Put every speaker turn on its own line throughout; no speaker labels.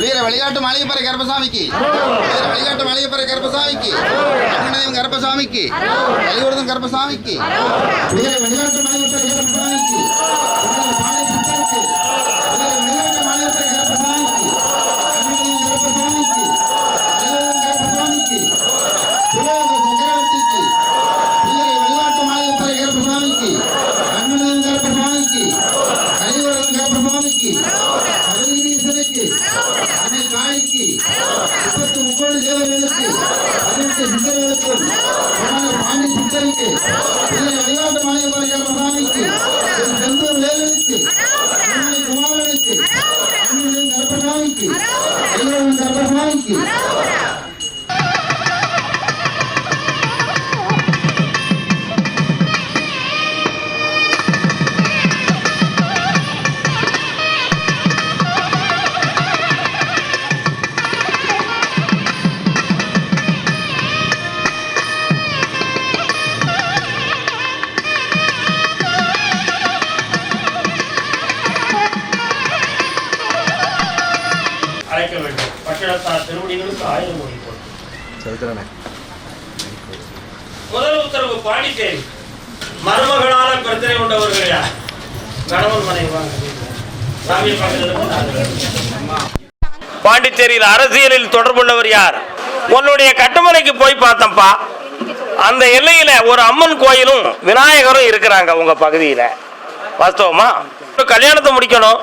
வீர வழிகாட்டு மாளிகைப்பறை கருப்பசாமிக்கு. வீர வழிகாட்டு மாளிகைப்பறை கருப்பசாமிக்கு. அருணதேவன் கருப்பசாமிக்கு. கலிவர்தன் கருப்பசாமிக்கு. வீர வழிகாட்டு மாளிகைப்பறை கருப்பசாமிக்கு. சித்தருக்கு பிள்ளை வழிகாட்டு மாளிகை கர்ப்பசாமிக்கு திரு செந்தூர் வேலனுக்கு திருமலை குமாரனுக்கு அன்புடன் கர்ப்பசாமிக்கு ஐயோவன் கர்ப்பசாமிக்கு
அழைக்க தொடர்புள்ளவர் யார்? உன்னுடைய கட்டுமனைக்கு போய் பார்த்தப்பா அந்த எல்லையில ஒரு அம்மன் கோயிலும் விநாயகரும் இருக்கிறாங்க உங்க பகுதியில. வாஸ்தவமா? கல்யாணத்தை முடிக்கணும்.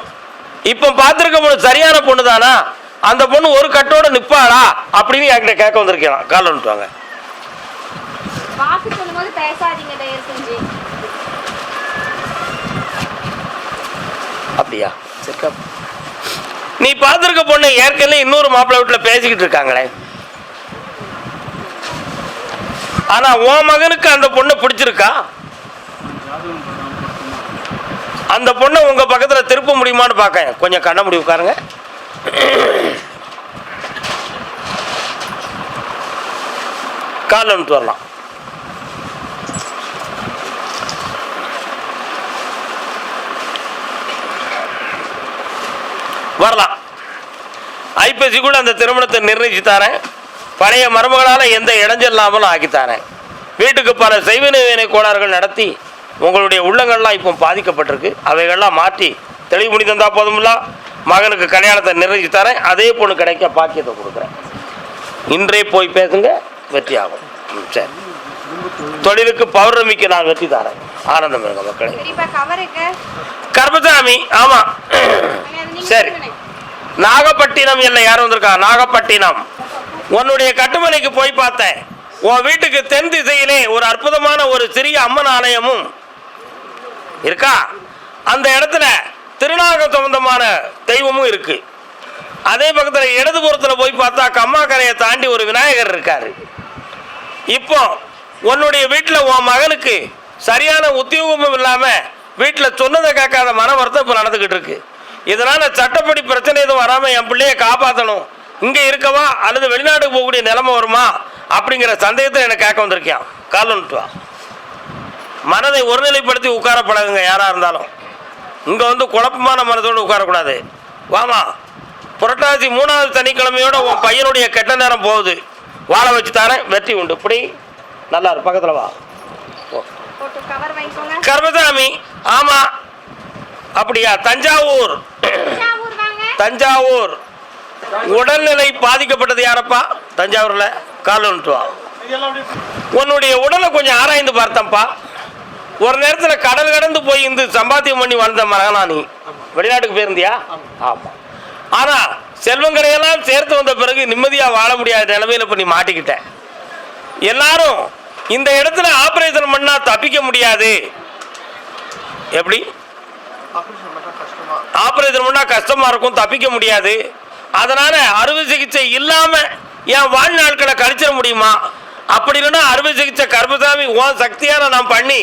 இப்ப பார்த்திருக்க பொண்ணு சரியான பொண்ணு தானா அந்த பொண்ணு ஒரு கட்டோட நிப்பாளா? அப்படின்னு என்கிட்ட கேட்க வந்திருக்கலாம் கால்
செஞ்சு.
அப்படியா? சரிக்கா நீ பார்த்துருக்க பொண்ணு ஏற்கனவே இன்னொரு மாப்பிள்ளை வீட்டில் பேசிக்கிட்டு இருக்காங்களே. ஆனா உன் மகனுக்கு அந்த பொண்ணை பிடிச்சிருக்கா? அந்த பொண்ணை உங்க பக்கத்துல திருப்ப முடியுமான்னு பார்க்க கொஞ்சம் கண்ண முடி உட்காருங்க. காலில் வரலாம் வரலாம். ஐப்பசிக்குள்ள அந்த திருமணத்தை நிர்ணயிச்சு தரேன் பழைய மருமகளால் எந்த இடைஞ்சல்லாமலும் இல்லாமலும் வீட்டுக்கு பல செய்வினை கோளாறுகள் நடத்தி உங்களுடைய உள்ளங்கள்லாம் இப்போ பாதிக்கப்பட்டிருக்கு. அவைகள்லாம் மாற்றி தெளிவு பண்ணி தந்தால் போதுமில்ல. மகனுக்கு கல்யாணத்தை நிர்ணயிச்சு தரேன் அதே பொண்ணு கிடைக்க பாக்கியத்தை கொடுக்குறேன். இன்றே போய் பேசுங்க வெற்றி ஆகும். ம், சரி. தொழிலுக்கு பௌர்ணமிக்கு நான் வெற்றி தரேன். ஆனந்தம் இருங்க மக்களே. கர்மசாமி ஆமா. சரி. நாகப்பட்டினம் இல்லை யார் வந்திருக்கா? நாகப்பட்டினம். உன்னுடைய கட்டுமனைக்கு போய் பார்த்தேன். உன் வீட்டுக்கு தென் திசையிலே ஒரு அற்புதமான ஒரு சிறிய அம்மன் ஆலயமும் இருக்கா? அந்த இடத்துல திருநாக சம்பந்தமான தெய்வமும் இருக்கு. அதே பக்கத்தில் இடதுபுறத்தில் போய் பார்த்தா கம்மாக்கரையை தாண்டி ஒரு விநாயகர் இருக்காரு. இப்போ உன்னுடைய வீட்டில் உன் மகனுக்கு சரியான உத்தியோகமும் இல்லாமல் வீட்டில் சொன்னதை கேட்காத மன வருத்தம் இப்போ நடந்துக்கிட்டு இருக்கு. இதனால் சட்டப்படி பிரச்சனை எதுவும் வராமல் என் பிள்ளைய காப்பாற்றணும் இங்கே இருக்கவா அல்லது வெளிநாட்டுக்கு போகக்கூடிய நிலைமை வருமா அப்படிங்கிற சந்தேகத்தை எனக்கு கேட்க வந்திருக்கேன் கால் வா. மனதை ஒருநிலைப்படுத்தி உட்கார பழகுங்க யாராக இருந்தாலும். இங்கே வந்து குழப்பமான மனதோடு உட்காரக்கூடாது. வாமா. புரட்டாசி மூணாவது சனிக்கிழமையோட உன் பையனுடைய கெட்ட நேரம் போகுது. வாழ வச்சு தானே வெற்றி உண்டு. இப்படி நல்லா இரு. பக்கத்தில் வா ஓ
போட்டு கவர் வாங்கிக்கோங்க
கர்மசாமி ஆமா. அப்படியா? தஞ்சாவூர்.
தஞ்சாவூர்
உடல்நிலை பாதிக்கப்பட்டது யாரப்பா? தஞ்சாவூர்ல? கால் வந்துட்டு வா. உன்னுடைய உடலை கொஞ்சம் ஆராய்ந்து பார்த்தப்பா ஒரு நேரத்தில் கடல் கடந்து போய் இந்த சம்பாத்தியம் பண்ணி வாழ்ந்த மகனா நீ. வெளிநாட்டுக்கு போயிருந்தியா? ஆமா. ஆனா செல்வங்களையெல்லாம் சேர்த்து வந்த பிறகு நிம்மதியா வாழ முடியாத நிலைமையில இப்ப நீ மாட்டிக்கிட்ட. எல்லாரும் இந்த இடத்துல ஆபரேஷன் பண்ணா தப்பிக்க முடியாது. எப்படி? ஆபரேஷன் பண்ணா கஷ்டமா? இருக்கும் தப்பிக்க முடியாது. அதனால அறுவை சிகிச்சை இல்லாம என் வாழ்நாட்களை கழிச்சிட முடியுமா? அப்படி இல்லைன்னா அறுவை சிகிச்சை கர்மசாமி உன் சக்தியால நான் பண்ணி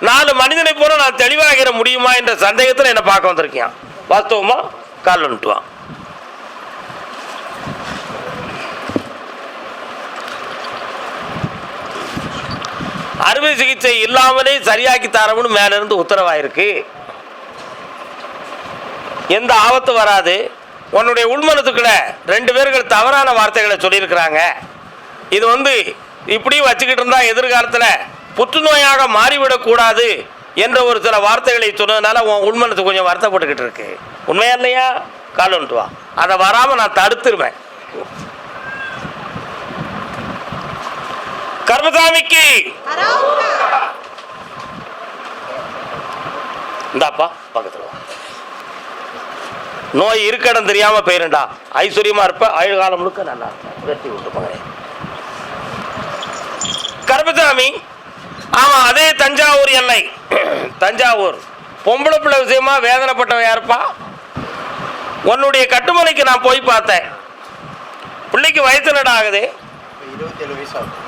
நாலு மனிதனை போல நான் தெளிவாகிற முடியுமா என்ற சந்தேகத்தில் என்னை பார்க்க வந்திருக்கேன் வாஸ்தவமா கால் வந்துட்டுவான் அறுவை சிகிச்சை இல்லாமலே சரியாக்கி தரணும்னு மேல இருந்து உத்தரவாயிருக்கு. எந்த ஆபத்து வராது. உன்னுடைய உள்மனத்துக்குள்ள ரெண்டு பேர்கள் தவறான வார்த்தைகளை சொல்லியிருக்கிறாங்க. இது வந்து இப்படியும் வச்சுக்கிட்டு இருந்தா எதிர்காலத்தில் புற்றுநோயாக மாறிவிடக்கூடாது என்ற ஒரு சில வார்த்தைகளை சொன்னதுனால உன் உள்மனத்துக்கு கொஞ்சம் வருத்தப்பட்டுக்கிட்டு இருக்கு. உண்மையா இல்லையா? கால் வந்துட்டு வா. அதை வராமல் நான் தடுத்துருவேன். கருமசாமிக்கு இந்தாப்பா பக்கத்தில் நோய் இருக்கடம் தெரியாம போயிருண்டா. ஐஸ்வர்யமா இருப்ப ஆயுள் காலம் முழுக்க நல்லா வெற்றி உண்டு ஆமா அதே தஞ்சாவூர் எல்லை தஞ்சாவூர். பொம்பளை பிள்ளை விஷயமா வேதனைப்பட்டவன் யாருப்பா? உன்னுடைய கட்டுமனைக்கு நான் போய் பார்த்தேன். பிள்ளைக்கு வயசு என்னடா ஆகுது
இருபத்தேழு வயசு ஆகும்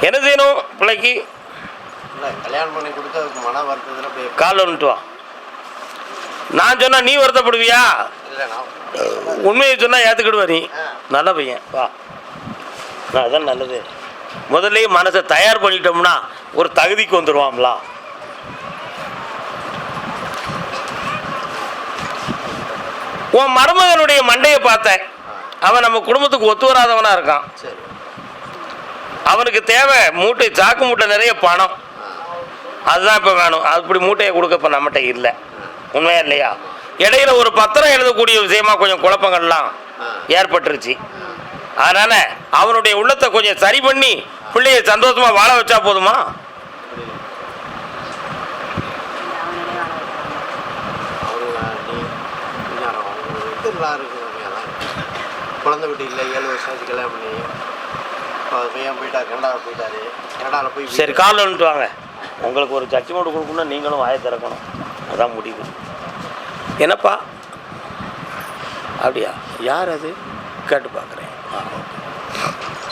என்ன செய்யணும் பிள்ளைக்கு?
கல்யாணம் பண்ணி கொடுத்து அதுக்கு மன வருத்தத்தில் போய்
கால் வந்துட்டு வா. நான் சொன்னா நீ வருத்தப்படுவியா? உண்மையை சொன்னா ஏத்துக்கிடுவ நீ. நல்ல பையன். வா. அதான் நல்லது. முதல்லயே மனசை தயார் பண்ணிட்டோம்னா ஒரு தகுதிக்கு வந்துடுவாங்களா உன் மருமகனுடைய மண்டையை பார்த்தேன். அவன் நம்ம குடும்பத்துக்கு ஒத்து வராதவனா இருக்கான்.
சரி.
அவனுக்கு தேவை மூட்டை சாக்கு மூட்டை நிறைய பணம். அதுதான் இப்போ வேணும். அப்படி மூட்டையை கொடுக்க இப்போ நம்மகிட்ட இல்லை. உண்மையா இல்லையா? இடையில ஒரு பத்திரம் எழுதக்கூடிய விஷயமா கொஞ்சம் குழப்பங்கள்லாம் ஏற்பட்டுருச்சு. அதனால அவனுடைய உள்ளத்தை கொஞ்சம் சரி பண்ணி பிள்ளைய சந்தோஷமா வாழ வச்சா போதுமா?
குழந்தை வீட்டு இல்லை ஏழு வருஷம் கல்யாணம் பண்ணி பையன் போயிட்டார் கனடாவில் போயிட்டாரு கனடாவில் போய்
சரி காலில் வந்துட்டு வாங்க. உங்களுக்கு ஒரு சர்ச்சை மோடு கொடுக்கணும் நீங்களும் வாயை திறக்கணும். அதான் முடிவு. என்னப்பா? அப்படியா? யார் அது? கேட்டு பார்க்குறேன்.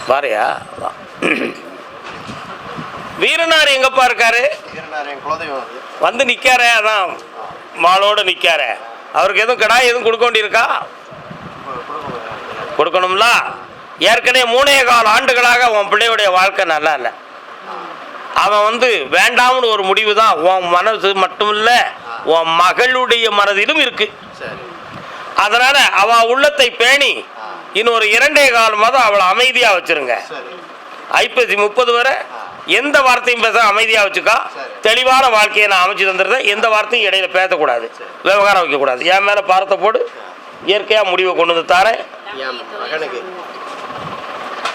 வாரையா? வா. வீரனார் எங்கப்பா இருக்காரு? வந்து நிற்காரே அதான். மாலோடு நிற்காரே அவருக்கு எதுவும் கடாய் எதுவும் கொடுக்க வேண்டியிருக்கா?
கொடுக்க
கொடுக்கணும்ல? ஏற்கனவே மூணே கால் ஆண்டுகளாக உன் பிள்ளையுடைய வாழ்க்கை நல்லா இல்லை. அவன் வந்து வேண்டாம்னு ஒரு முடிவு தான் உன் மனசு மட்டும் இல்லை உன் மகளுடைய மனதிலும் இருக்கு. அதனால அவ உள்ளத்தை பேணி இன்னொரு இரண்டே கால் மாதம் அவளை அமைதியா வச்சிருங்க. ஐப்பசி முப்பது வரை எந்த வார்த்தையும் பேச அமைதியா வச்சுக்கா. தெளிவான வாழ்க்கையை நான் அமைச்சு தந்துடுறேன். எந்த வார்த்தையும் இடையில பேசக்கூடாது. விவகாரம் வைக்கக்கூடாது. என் மேல பாரத்தை போடு. இயற்கையா முடிவை கொண்டு வந்து தாரேன்.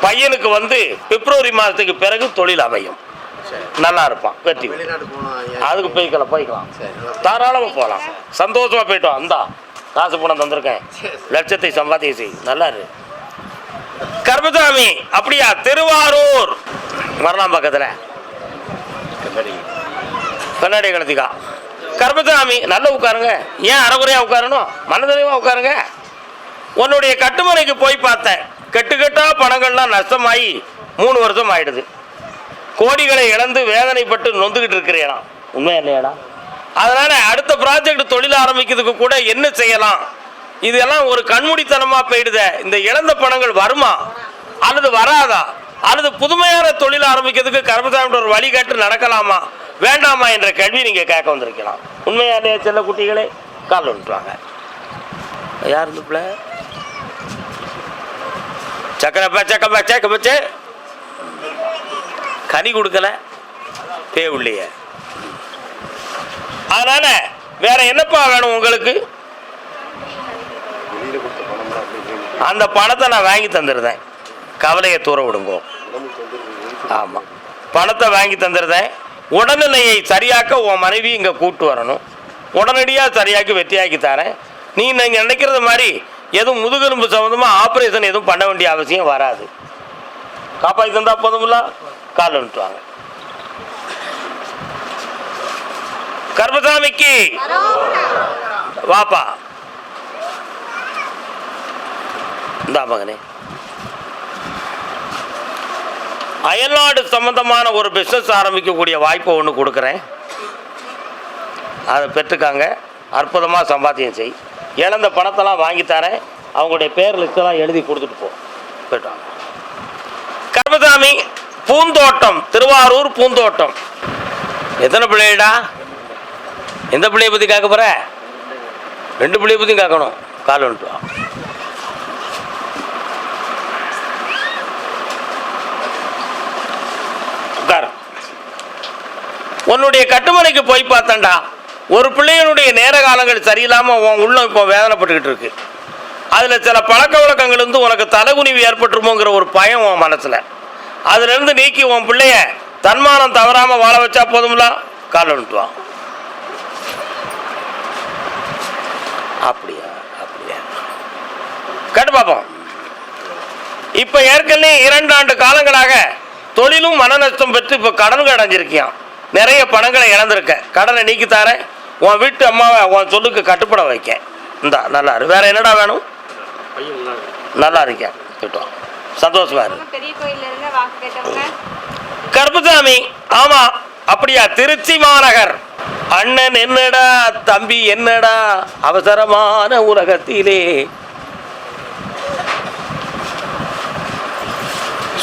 பையனுக்கு வந்து பிப்ரவரி மாதத்துக்கு பிறகு தொழில் அமையும். நல்லா இருப்பான் வெற்றி. அதுக்கு போய்க்கலாம். போய்க்கலாம் தாராளமாக போகலாம். சந்தோஷமா போயிட்டோம் அந்தா காசு பணம் தந்திருக்கேன். லட்சத்தை சம்பாத்தியம் செய் நல்லா இரு. கர்மசாமி அப்படியா? திருவாரூர். வரலாம் பக்கத்தில்.
கண்ணாடி.
கலத்திக்கா. கர்மசாமி நல்லா உட்காருங்க. ஏன் அறகுறையாக உட்காரணும்? மனதறிவாக உட்காருங்க? உன்னுடைய கட்டுமனைக்கு போய் பார்த்தேன். கெட்டு பணங்கள்லாம் நஷ்டமாகி மூணு வருஷம் ஆயிடுது. கோடிகளை இழந்து வேதனைப்பட்டு நொந்துக்கிட்டு இருக்கிறேனா? உண்மை இல்லையாடா? அதனால அடுத்த ப்ராஜெக்ட் தொழில் ஆரம்பிக்கிறதுக்கு கூட என்ன செய்யலாம்? இதெல்லாம் ஒரு கண்மூடித்தனமாக போயிடுதே. இந்த இழந்த பணங்கள் வருமா? அல்லது வராதா? அல்லது புதுமையான தொழில் ஆரம்பிக்கிறதுக்கு கர்மசாமியோட ஒரு வழிகாட்டு நடக்கலாமா? வேண்டாமா என்ற கேள்வி நீங்கள் கேட்க வந்திருக்கலாம். உண்மையாலே செல்ல குட்டிகளே கால் விட்டுவாங்க யார் இந்த பிள்ளை? சக்கரப்பா சக்கப்பா சேக்க பச்சே கனி கொடுக்கல. பே உள்ளிய. அதனால வேற என்னப்பா வேணும் உங்களுக்கு? அந்த பணத்தை நான் வாங்கி தந்துருந்தேன். கவலையை தூர விடுங்கோ. ஆமாம் பணத்தை வாங்கி தந்துருந்தேன். உடல்நிலையை சரியாக்க உன் மனைவி இங்கே கூப்பிட்டு வரணும். உடனடியாக சரியாக்கி வெற்றியாக்கி தரேன். நீ நீங்கள் நினைக்கிறது மாதிரி எதுவும் முதுகெலும்பு சம்மந்தமாக ஆப்ரேஷன் எதுவும் பண்ண வேண்டிய அவசியம் வராது. காப்பாற்றி தந்தா போதும்ல கால் வந்துட்டு வாங்க கர்மசாமிக்கு! வாப்பா. இந்தா மகனே. அயல்நாடு சம்பந்தமான ஒரு பிஸ்னஸ் ஆரம்பிக்கக்கூடிய வாய்ப்பை ஒன்று கொடுக்குறேன். அதை பெற்றுக்காங்க. அற்புதமாக சம்பாத்தியம் செய். இழந்த பணத்தெல்லாம் வாங்கி தரேன். அவங்களுடைய பேர் லிஸ்ட்டெல்லாம் எழுதி கொடுத்துட்டு போ. போயிட்டாங்க. கர்மசாமி பூந்தோட்டம் திருவாரூர் பூந்தோட்டம். எத்தனை பிள்ளைடா? எந்த பிள்ளைய பற்றி கேட்க போகிற ரெண்டு பிள்ளைய பற்றியும் கேட்கணும். கால் வந்துட்டு உட்காரு. உன்னுடைய கட்டுமனைக்கு போய் பார்த்தேன்டா. ஒரு பிள்ளையனுடைய நேர காலங்கள் சரியில்லாமல் உன் உள்ளம் இப்போ வேதனைப்பட்டுக்கிட்டு இருக்கு. அதில் சில பழக்க வழக்கங்கள் வந்து உனக்கு தலைகுனிவு ஏற்பட்டுருமோங்கிற ஒரு பயம் உன் மனசில். அதுலேருந்து நீக்கி உன் பிள்ளைய தன்மானம் தவறாமல் வாழ வச்சா போதும்ல? காலை விட்டுவான் அப்படியா அப்படியா. கேட்டு பார்ப்போம் இப்போ ஏற்கனவே இரண்டு ஆண்டு காலங்களாக தொழிலும் மன நஷ்டம் பெற்று இப்போ கடன்கள் அடைஞ்சிருக்கியான் நிறைய பணங்களை இழந்திருக்க. கடனை நீக்கி உன் வீட்டு அம்மாவை உன் சொல்லுக்கு கட்டுப்பட வைக்க. இந்தா நல்லா இரு. வேற என்னடா வேணும்?
நல்லா
இருக்கேன் திட்டம் சந்தோஷமா இரு.
அவங்க பெரிய கோயில்ல இருந்து வாக்கு கேட்டவங்க.
கருப்புசாமி ஆமா அப்படியா திருச்சி மாநகர். அண்ணன் என்னடா தம்பி என்னடா அவசரமான உலகத்திலே.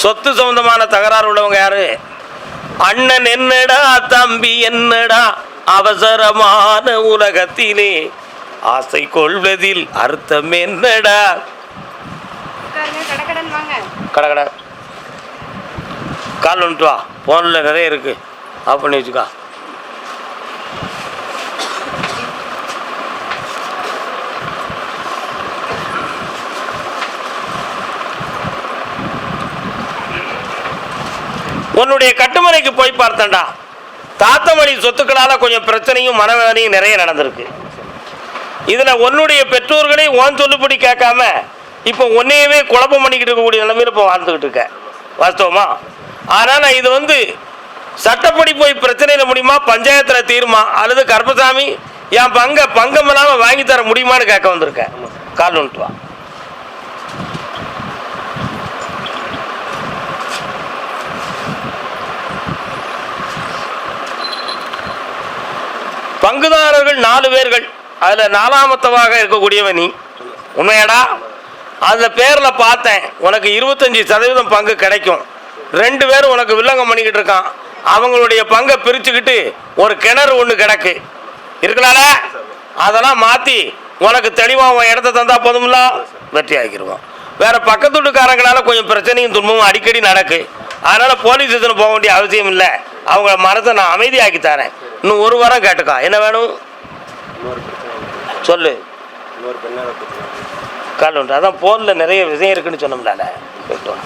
சொத்து சம்பந்தமான தகராறு உள்ளவங்க யாரு? அண்ணன் என்னடா தம்பி என்னடா? அவசரமான உலகத்திலே ஆசை கொள்வதில் அர்த்தம் என்னடா?
உட்காருங்க கடக்கடன் வாங்க.
கடை கடை கால் வந்துட்டு வா. ஃபோனில் நிறைய இருக்கு. ஆஃப் பண்ணி வச்சுக்கா. உன்னுடைய கட்டுமனைக்கு போய் பார்த்தேன்டா. தாத்தமணி சொத்துக்களால் கொஞ்சம் பிரச்சனையும் மனவேதனையும் நிறைய நடந்திருக்கு. இதில் உன்னுடைய பெற்றோர்களே ஓன் சொல்லுபடி கேட்காம இப்போ உன்னையவே குழப்பம் பண்ணிக்கிட்டு இருக்கக்கூடிய நிலைமையில் இப்போ வாழ்ந்துக்கிட்டு இருக்கேன் வாஸ்தவமா? ஆனால் இது வந்து சட்டப்படி போய் பிரச்சனையில் முடியுமா பஞ்சாயத்தில் தீருமா அல்லது கருப்பசாமி என் பங்கை பங்கம் இல்லாமல் வாங்கி தர முடியுமான்னு கேட்க வந்திருக்கேன். கால் வந்துட்டு பங்குதாரர்கள் நாலு பேர்கள். அதில் நாலாமத்தவாக இருக்கக்கூடியவன் நீ. உண்மையாடா? அதில் பேரில் பார்த்தேன். உனக்கு இருபத்தஞ்சி சதவீதம் பங்கு கிடைக்கும். ரெண்டு பேரும் உனக்கு வில்லங்கம் பண்ணிக்கிட்டு இருக்கான். அவங்களுடைய பங்கை பிரிச்சுக்கிட்டு ஒரு கிணறு ஒன்று கிடக்கு. இருக்கலால அதெல்லாம் மாற்றி உனக்கு தெளிவாக உன் இடத்த தந்தால் போதும்ல? வெற்றி ஆக்கிடுவோம் வேறு பக்கத்து வீட்டுக்காரங்களால கொஞ்சம் பிரச்சனையும் துன்பமும் அடிக்கடி நடக்கு. அதனால் போலீஸ் ஸ்டேஷன் போக வேண்டிய அவசியம் இல்லை. அவங்கள மனசை நான் அமைதியாக்கி தரேன். இன்னும் ஒரு வாரம் கேட்டுக்கா. என்ன வேணும்?
இன்னொரு.
சொல்லு.
இன்னொரு
கால் உண்டு அதான் ஃபோனில் நிறைய விஷயம் இருக்குன்னு வா.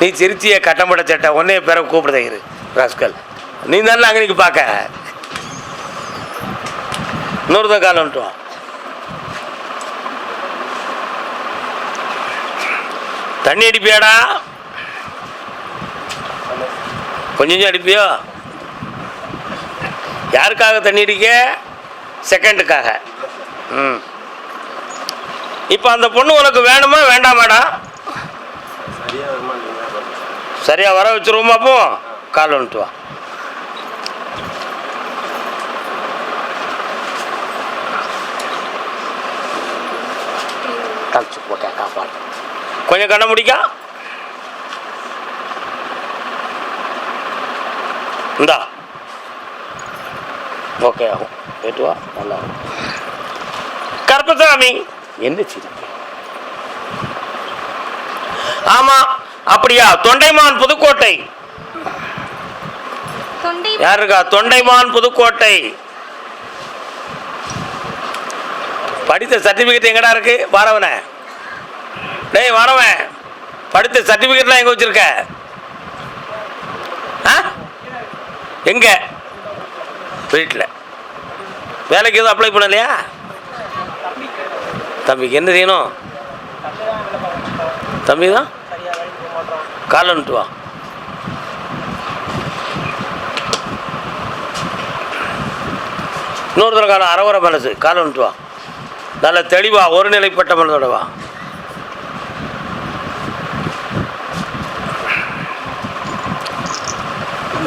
நீ சிரிச்சிய கட்டம்பட சட்டை ஒன்னே பேரை கூப்பிடுத இரு ராஸ்கல் நீ தானே அங்கே பார்க்க. இன்னொருத்தன் கால் வந்துட்டு வா. தண்ணி அடிப்பியாடா? கொஞ்சம் அடிப்பியோ? யாருக்காக தண்ணி அடிக்க? செகண்டுக்காக ம். இப்போ அந்த பொண்ணு உனக்கு வேணுமா வேண்டாமாடா?
மேடம்
சரியா வர வச்சிருவோமா அப்போ கால் வந்துட்டு வா. கழிச்சு போட்டேன் காப்பாடு கொஞ்சம் கண்ண முடிக்கா. இந்தா. ஓகே ஆகும். போயிட்டு வா. நல்லா. கருப்பசாமி. என்ன சிரிப்பு? ஆமா அப்படியா? தொண்டைமான் புதுக்கோட்டை.
தொண்டை
யார் இருக்கா தொண்டைமான் புதுக்கோட்டை. படித்த சர்டிபிகேட் எங்கடா இருக்கு? வரவன. டேய் வரவன். படித்த சர்டிபிகேட்லாம் எங்க வச்சிருக்க? ஆ? எங்கே? வீட்டில் வேலைக்கு எதுவும் அப்ளை பண்ணலையா? தம்பிக்கு என்ன செய்யணும்? தம்பி தான் கால் வந்துட்டு வா இன்னொருத்தர காலம் அறவர மனசு. கால் வந்துட்டு வா. நல்ல தெளிவா ஒருநிலைப்பட்ட மனதோட வா.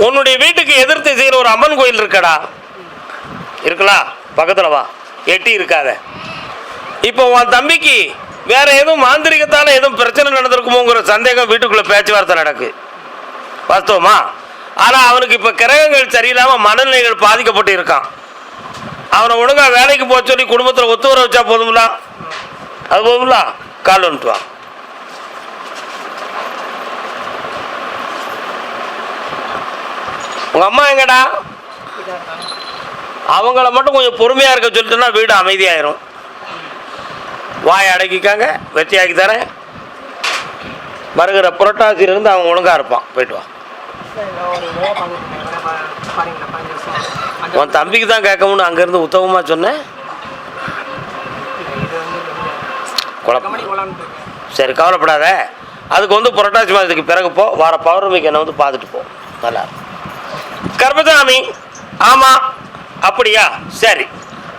உன்னுடைய வீட்டுக்கு எதிர்த்து செய்கிற ஒரு அம்மன் கோயில் இருக்கடா. இருக்கலாம் பக்கத்தில் வா. எட்டி இருக்காத. இப்போ உன் தம்பிக்கு வேற எதுவும் மாந்திரிகத்தால் எதுவும் பிரச்சனை நடந்திருக்குமோங்கிற சந்தேகம் வீட்டுக்குள்ளே பேச்சுவார்த்தை நடக்கு. வாஸ்தவமா? ஆனால் அவனுக்கு இப்போ கிரகங்கள் சரியில்லாமல் மனநிலைகள் பாதிக்கப்பட்டு இருக்கான். அவனை ஒழுங்காக வேலைக்கு போக சொல்லி குடும்பத்தில் ஒத்து வர வச்சா போதுங்களா அது போதுங்களா கால் வந்துட்டு வா உங்க அம்மா எங்கடா? அவங்கள மட்டும் கொஞ்சம் பொறுமையாக இருக்க சொல்லிட்டோன்னா வீடு அமைதியாயிரும். வாய் அடக்கிக்காங்க வெற்றியாக்கி தரேன். வருகிற புரட்டாசியிலிருந்து அவன் ஒழுங்காக இருப்பான். போயிட்டு வா. உன் தம்பிக்கு தான் கேட்கணும்னு அங்கேருந்து உத்தவமாக சொன்னேன் குழப்பம் சரி கவலைப்படாத. அதுக்கு வந்து புரட்டாசி மாதத்துக்கு பிறகு போ. வார பௌர்ணமிக்கு என்ன வந்து பார்த்துட்டு போ. நல்லா கர்பதாமி ஆமா. ஆமாம் அப்படியா? சரி.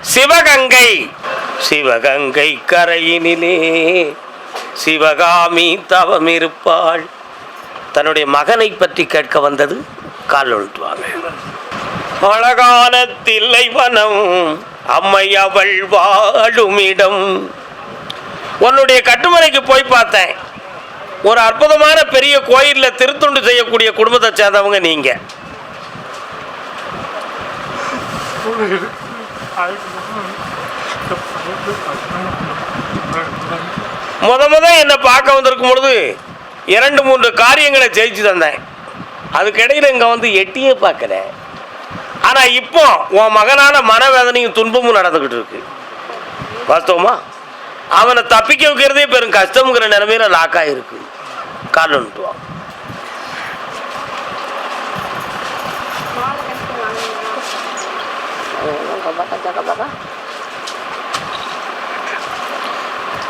சிவகங்கை. சிவகங்கை கரையினிலே சிவகாமி தவம் இருப்பாள் தன்னுடைய மகனை பற்றி கேட்க வந்தது கால் ஒழுத்துவாங்க அழகான தில்லைவனம் அம்மை அவள் வாழுமிடம். உன்னுடைய கட்டுமனைக்கு போய் பார்த்தேன். ஒரு அற்புதமான பெரிய கோயிலில் திருத்தொண்டு செய்யக்கூடிய குடும்பத்தை சேர்ந்தவங்க நீங்கள் நீங்க முத முத என்னை பார்க்க வந்திருக்கும் பொழுது இரண்டு மூன்று காரியங்களை ஜெயிச்சு தந்தேன். அதுக்கிடையில் இங்கே வந்து எட்டியே பார்க்குறேன். ஆனால் இப்போ உன் மகனான மனவேதனையும் துன்பமும் நடந்துக்கிட்டு இருக்கு. வாஸ்தவமா? அவனை தப்பிக்க வைக்கிறதே பெரும் கஷ்டம்ங்கிற நிலைமையில லாக்காக இருக்கு கால் வந்துட்டு வா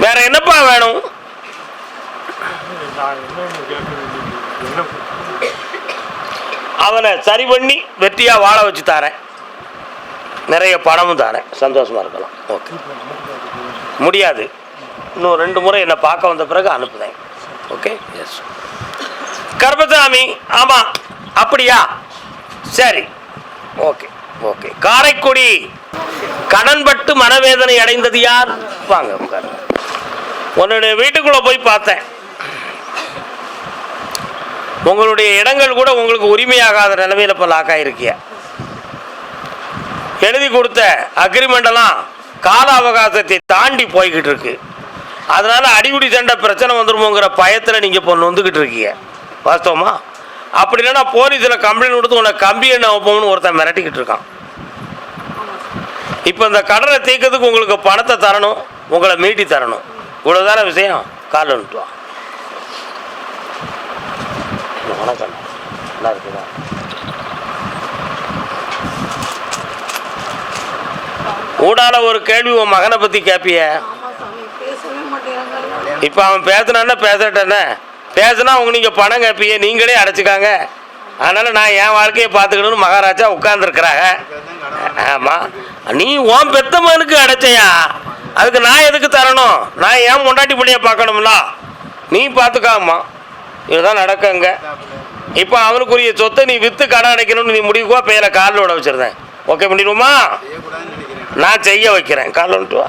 வேற என்னப்பா வேணும்? அவனை சரி பண்ணி வெற்றியா வாழ வச்சு தரேன். நிறைய பணமும் தாரேன். சந்தோஷமா இருக்கலாம். ஓகே. முடியாது. இன்னும் ரெண்டு முறை என்னை பார்க்க வந்த பிறகு அனுப்புதேன். ஓகே? எஸ் கர்பசாமி ஆமாம் அப்படியா? சரி. ஓகே. ஓகே. காரைக்குடி. கடன்பட்டு மனவேதனை அடைந்தது யார்? வாங்க உட்காருங்க உன்னுடைய வீட்டுக்குள்ளே போய் பார்த்தேன். உங்களுடைய இடங்கள் கூட உங்களுக்கு உரிமையாகாத நிலைமையில் இப்போ லாக் ஆகிருக்கிய எழுதி கொடுத்த அக்ரிமெண்டெல்லாம் கால அவகாசத்தை தாண்டி போய்கிட்டு இருக்கு. அதனால அடிபிடி சண்டை பிரச்சனை வந்துருமோங்கிற பயத்தில் நீங்கள் இப்போ நொந்துக்கிட்டு இருக்கீங்க. வாஸ்தவமா? அப்படி இல்லைன்னா போலீஸில் கம்ப்ளைண்ட் கொடுத்து உன்னை கம்பி என்ன வைப்போம்னு ஒருத்தன் மிரட்டிக்கிட்டு இருக்கான். இப்போ இந்த கடனை தீர்க்கறதுக்கு உங்களுக்கு பணத்தை தரணும் உங்களை மீட்டி தரணும். இவ்வளோதான விஷயம்? கால் வா. வணக்கம். நல்லா இருக்குதா? ஊடால ஒரு கேள்வி உன் மகனை பற்றி கேட்பிய இப்போ அவன் பேசுனான்னா பேசட்டேனே? பேசுனா உங்க நீங்கள் பணம் கேட்பீங்க நீங்களே அடைச்சிக்காங்க. அதனால் நான் என் வாழ்க்கையை பார்த்துக்கணும்னு மகாராஜா உட்காந்துருக்குறாங்க ஆமாம் நீ உன் பெத்த மகனுக்கு அடைச்சையா? அதுக்கு நான் எதுக்கு தரணும்? நான் ஏன் முண்டாட்டி பிள்ளைய பார்க்கணும்ல. நீ பார்த்துக்காமா இதுதான் நடக்குங்க. இப்போ அவனுக்குரிய சொத்தை நீ விற்று கடன் அடைக்கணும்னு நீ முடிவுக்கோ பேரை காலில் விட வச்சிருந்தேன். ஓகே பண்ணிடுவோமா நான் செய்ய வைக்கிறேன். காலில் வந்துட்டு வா.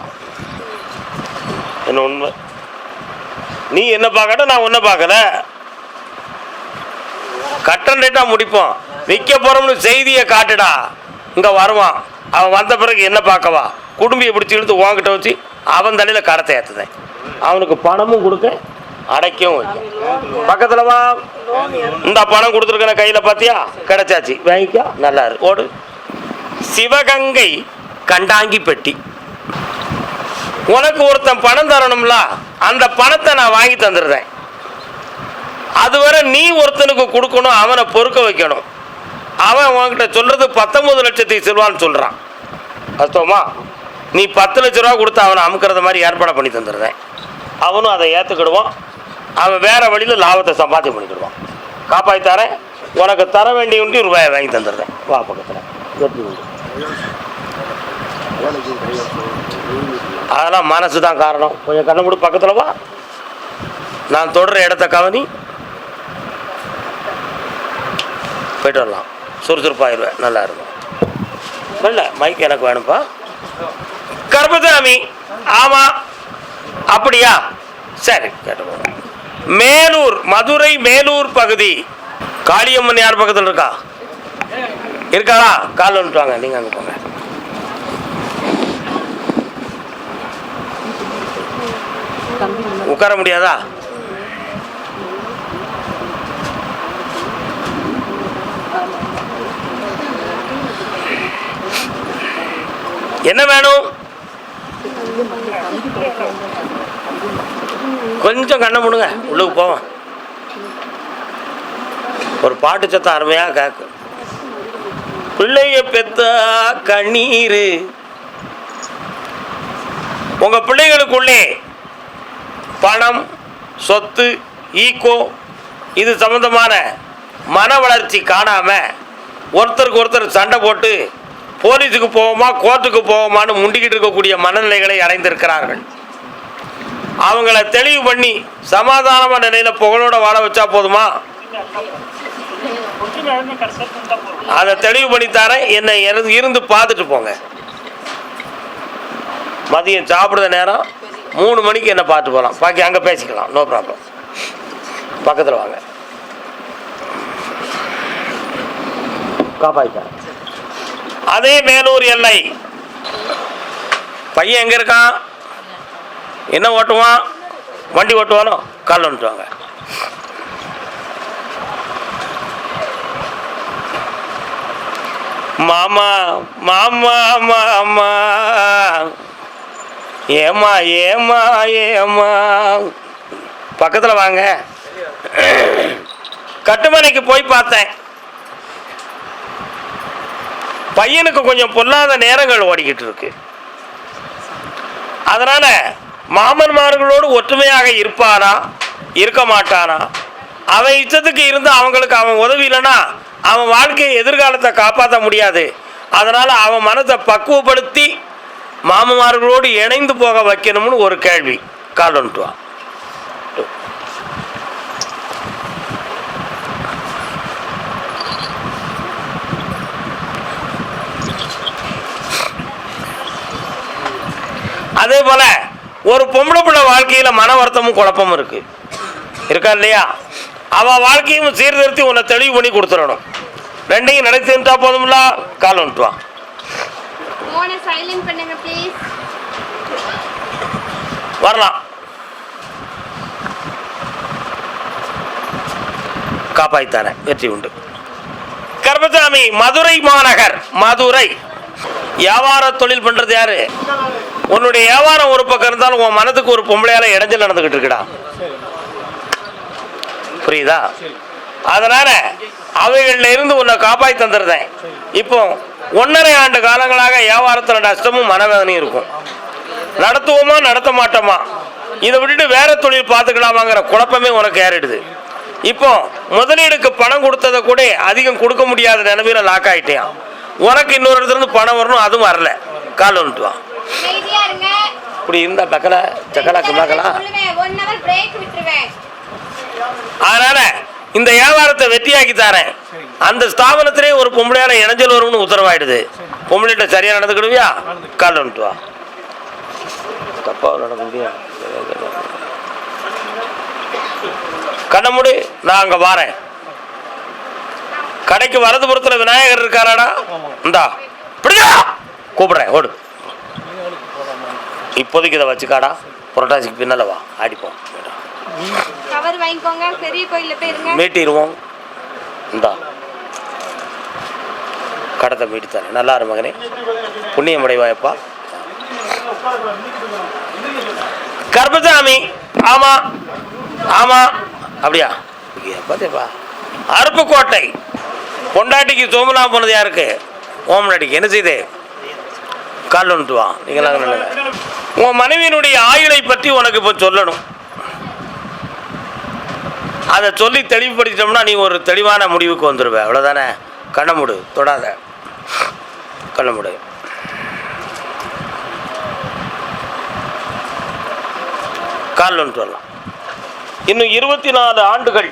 என்ன உண்மை? நீ என்ன பார்க்கட்ட நான் உன்னை பார்க்கல கட்டன் ரேட்டாக முடிப்போம். விற்க போகிறோம்னு செய்தியை காட்டுடா. இங்கே வருவான். அவன் வந்த பிறகு என்ன பார்க்கவா குடும்பியை பிடிச்சி இழுத்து உன்கிட்ட வச்சு அவன் தலையில் கடத்தை ஏற்றுதேன் அவனுக்கு பணமும் கொடுக்க அடைக்கவும் வைக்க பக்கத்தில் வா. இந்த பணம் கொடுத்துருக்கன கையில் பார்த்தியா கிடைச்சாச்சு. வாங்கிக்கா. நல்லா இருக்கு ஓடு. சிவகங்கை கண்டாங்கி பெட்டி உனக்கு ஒருத்தன் பணம் தரணும்ல அந்த பணத்தை நான் வாங்கி தந்துடுறேன். அதுவரை நீ ஒருத்தனுக்கு கொடுக்கணும் அவனை பொறுக்க வைக்கணும். அவன் உன்கிட்ட சொல்றது பத்தொன்பது லட்சத்துக்கு செல்வான்னு சொல்றான். அர்த்தமா? நீ பத்து லட்ச ரூபா கொடுத்து அவனை அமுக்கிறத மாதிரி ஏற்பாடு பண்ணி தந்துடுறேன். அவனும் அதை ஏற்றுக்கிடுவான் அவன் வேற வழியில் லாபத்தை சம்பாத்தியம் பண்ணிக்கிடுவான். காப்பாற்றி தரேன் உனக்கு தர வேண்டிய உண்டு ரூபாயை வாங்கி தந்துடுறேன். வா பக்கத்தில். அதெல்லாம் மனசு தான் காரணம். கொஞ்சம் கண்ணு மூடி பக்கத்தில் வா. நான் தொடர இடத்த கவனி. போயிட்டு வரலாம். சுறுசுறுப்பாயிருவேன். நல்லா இருக்கும். இல்லை மைக் எனக்கு வேணும்ப்பா கர்பசாமி ஆமாம் அப்படியா? சரி கேட்டு மேலூர் மதுரை மேலூர் பகுதி. காளியம்மன் யார் பக்கத்தில் இருக்கா? இருக்காளா? கால் வந்துட்டு வாங்க. நீங்கள் அங்கே போங்க. உட்கார முடியாதா? என்ன வேணும்? கொஞ்சம் கண்ணை முடுங்க. உள்ளுக்கு போவோம். ஒரு பாட்டு சத்தம் அருமையாக கேட்கும் பிள்ளைய பெத்தா கண்ணீர். உங்க பிள்ளைகளுக்குள்ளே பணம் சொத்து ஈக்கோ இது சம்பந்தமான மன வளர்ச்சி காணாமல் ஒருத்தருக்கு ஒருத்தர் சண்டை போட்டு போலீஸுக்கு போவோமா கோர்ட்டுக்கு போவோமான்னு முண்டிக்கிட்டு இருக்கக்கூடிய மனநிலைகளை அடைந்திருக்கிறார்கள். அவங்கள தெளிவு பண்ணி சமாதானமான நிலையில் புகழோட வாழ வச்சா போதுமா? அதை தெளிவு பண்ணி தரேன் என்னை இருந்து பார்த்துட்டு போங்க. மதியம் சாப்பிடுற நேரம் மூணு மணிக்கு என்ன பார்த்து போகலாம். பாக்கி அங்கே பேசிக்கலாம். நோ ப்ராப்ளம் பக்கத்தில் வாங்க. காப்பாய்க்க அதே மேலூர் எல்லை. பையன் எங்கே இருக்கான்? என்ன ஓட்டுவான்? வண்டி ஓட்டுவானோ? கால் வந்துட்டுவாங்க மாமா மாமா மாமா. ஏமா ஏமா ஏமா பக்கத்தில் வாங்க. கட்டுமனைக்கு போய் பார்த்தேன். பையனுக்கு கொஞ்சம் பொல்லாத நேரங்கள் ஓடிக்கிட்டு இருக்கு. அதனால மாமன்மார்களோடு ஒற்றுமையாக இருப்பானா? இருக்க மாட்டானா? அவன் இஷ்டத்துக்கு இருந்து அவங்களுக்கு அவன் உதவி இல்லைன்னா அவன் வாழ்க்கையை எதிர்காலத்தை காப்பாற்ற முடியாது. அதனால் அவன் மனதை பக்குவப்படுத்தி மாமன்மார்களோடு இணைந்து போக வைக்கணும்னு ஒரு கேள்வி. கால் வந்துட்டு அதே போல ஒரு பொம்பளை பிள்ளை வாழ்க்கையில மன வருத்தமும் குழப்பமும் இருக்கு. இருக்கா இல்லையா? அவ வாழ்க்கையும் சீர்திருத்தி உன்னை தெளிவு பண்ணி கொடுத்துடணும். ரெண்டையும் நடத்தி போதும்ல? கால் வந்துட்டு
ஃபோனை சைலண்ட் பண்ணுங்க ப்ளீஸ்
வரலாம். காப்பாய்த்தாரன் வெற்றி உண்டு. கர்மசாமி மதுரை மாநகர். மதுரை. வியாபார தொழில் பண்றது யாரு? உன்னுடைய வியாபாரம் ஒரு பக்கம் இருந்தாலும் உன் மனதுக்கு ஒரு பொம்பளையால இடைஞ்சல் நடந்துகிட்டு இருக்கடா. புரியுதா? அதனால அவைகள்ல இருந்து உன்னை காப்பாய் தந்துருந்தேன் இப்போ ஒன்றரை ஆண்டு காலங்களாக வியாபாரத்தில் நஷ்டமும் மனவேதனையும் இருக்கும். நடத்துவோமா நடத்த மாட்டோமா இதை விட்டுட்டு வேற தொழில் பார்த்துக்கலாமாங்கிற குழப்பமே உனக்கு ஏறிடுது. இப்போ முதலீடுக்கு பணம் கொடுத்ததை கூட அதிகம் கொடுக்க முடியாத நிலைமையில லாக் ஆயிட்டேன் உனக்கு இன்னொரு இடத்துல இருந்து பணம் வரணும் அதுவும் வரல. கால் வந்துட்டு வா.
அமைதியா இருங்க.
இப்படி இருந்தா பக்கல சக்கலாக்கு மக்கலாம்
சொல்லுவேன் ஒன் ஹவர் பிரேக் விட்டுருவேன்.
அதனால இந்த வியாபாரத்தை வெற்றியாக்கி தரேன். அந்த ஸ்தாபனத்திலே ஒரு பொம்பளையால இணைஞ்சல் வரும்னு உத்தரவாயிடுது. பொம்பளைகிட்ட சரியா நடந்துக்கிடுவியா? கால் வந்துட்டு வா. நடக்க முடியாது. கண்ண மூடி நான் அங்க வாரேன். கடைக்கு வலதுபுறத்துல விநாயகர் இருக்காராடா? இந்தா. பிடிச்சா கூப்பிடுறேன் ஓடு. இப்போதைக்கு இதை வச்சுக்காடா. புரட்டாசிக்கு பின்னால வா. ஆடிப்போம்.
கவர் வாங்கிக்கோங்க. பெரிய கோயிலில் போயிருங்க
மீட்டிடுவோம். இந்தா. கடத்தை மீட்டு நல்லா இரு மகனே. புண்ணியம் அடைவாயப்பா. கர்பசாமி ஆமா. ஆமா. அப்படியா? பார்த்தேப்பா அருப்புக்கோட்டை. பொண்டாட்டிக்கு சோமலா போனது யாருக்கு? ஓமனாட்டிக்கு என்ன செய்து? கால் வந்துட்டு வா நீங்களாம் உன் மனைவியினுடைய ஆயுளை பற்றி உனக்கு இப்போ சொல்லணும். அதை சொல்லி தெளிவுபடுத்திட்டோம்னா நீ ஒரு தெளிவான முடிவுக்கு வந்துடுவ அவ்வளோதானே கண்ணை முடு தொடாத. கண்ணை முடு கால் ஒன்று வரலாம். இன்னும் இருபத்தி நாலு ஆண்டுகள்